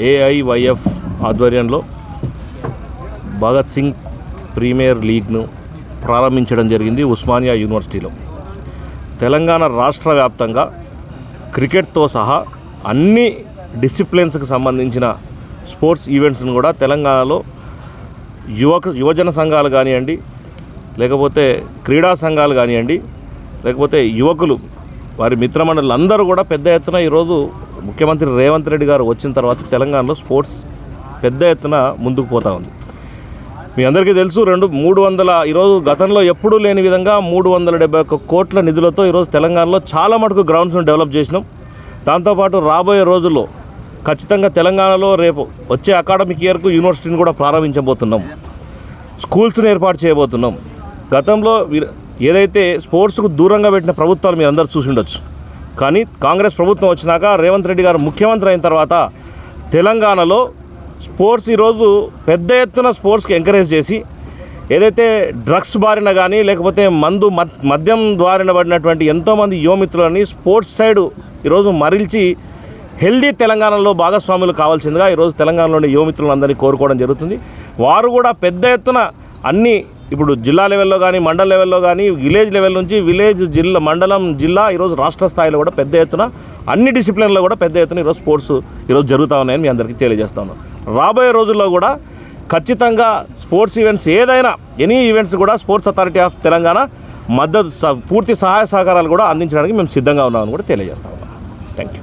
AIYF ఆధ్వర్యంలో Bhagat Singh premier లీగ్ను ప్రారంభించడం జరిగింది ఉస్మానియా యూనివర్సిటీలో. తెలంగాణ రాష్ట్ర వ్యాప్తంగా క్రికెట్తో సహా అన్ని డిసిప్లిన్స్కి సంబంధించిన స్పోర్ట్స్ ఈవెంట్స్ను కూడా తెలంగాణలో యువక యువజన సంఘాలు కానివ్వండి లేకపోతే క్రీడా సంఘాలు కానివ్వండి లేకపోతే యువకులు వారి మిత్రమండలు అందరూ కూడా పెద్ద ఎత్తున ఈరోజు ముఖ్యమంత్రి రేవంత్ రెడ్డి గారు వచ్చిన తర్వాత తెలంగాణలో స్పోర్ట్స్ పెద్ద ఎత్తున ముందుకు పోతా ఉంది. మీ అందరికీ తెలుసు రెండు మూడు వందల ఈరోజు గతంలో ఎప్పుడూ లేని విధంగా మూడు వందల డెబ్బై ఒక్క కోట్ల నిధులతో ఈరోజు తెలంగాణలో చాలా మటుకు గ్రౌండ్స్ను డెవలప్ చేసినాం. దాంతోపాటు రాబోయే రోజుల్లో ఖచ్చితంగా తెలంగాణలో రేపు వచ్చే అకాడమిక్ ఇయర్కు యూనివర్సిటీని కూడా ప్రారంభించబోతున్నాం. స్కూల్స్ని ఏర్పాటు చేయబోతున్నాం. గతంలో ఏదైతే స్పోర్ట్స్కు దూరంగా పెట్టిన ప్రభుత్వాలు మీరు అందరూ చూసి ఉండొచ్చు. కానీ కాంగ్రెస్ ప్రభుత్వం వచ్చినాక రేవంత్ రెడ్డి గారు ముఖ్యమంత్రి అయిన తర్వాత తెలంగాణలో స్పోర్ట్స్ ఈరోజు పెద్ద ఎత్తున స్పోర్ట్స్కి ఎంకరేజ్ చేసి ఏదైతే డ్రగ్స్ బారిన కానీ లేకపోతే మందు మద్- మద్యం ద్వారిన పడినటువంటి ఎంతోమంది యువమిత్రులని స్పోర్ట్స్ సైడ్ ఈరోజు మరల్చి హెల్దీ తెలంగాణలో భాగస్వాములు కావాల్సిందిగా ఈరోజు తెలంగాణలోని యువమిత్రులందరినీ కోరుకోవడం జరుగుతుంది. వారు కూడా పెద్ద ఎత్తున అన్ని ఇప్పుడు జిల్లా లెవెల్లో కానీ మండల లెవెల్లో కానీ విలేజ్ లెవెల్ నుంచి విలేజ్ జిల్లా మండలం జిల్లా ఈరోజు రాష్ట్ర స్థాయిలో కూడా పెద్ద ఎత్తున అన్ని డిసిప్లిన్లో కూడా పెద్ద ఎత్తున ఈరోజు స్పోర్ట్స్ ఈరోజు జరుగుతూ ఉన్నాయని మీ అందరికీ తెలియజేస్తాను రాబోయే రోజుల్లో కూడా ఖచ్చితంగా స్పోర్ట్స్ ఈవెంట్స్ ఏదైనా ఎనీ ఈవెంట్స్ కూడా స్పోర్ట్స్ అథారిటీ ఆఫ్ తెలంగాణ మద్దతు స- పూర్తి సహాయ సహకారాలు కూడా అందించడానికి మేము సిద్ధంగా ఉన్నామని కూడా తెలియజేస్తా ఉన్నాం. Thank you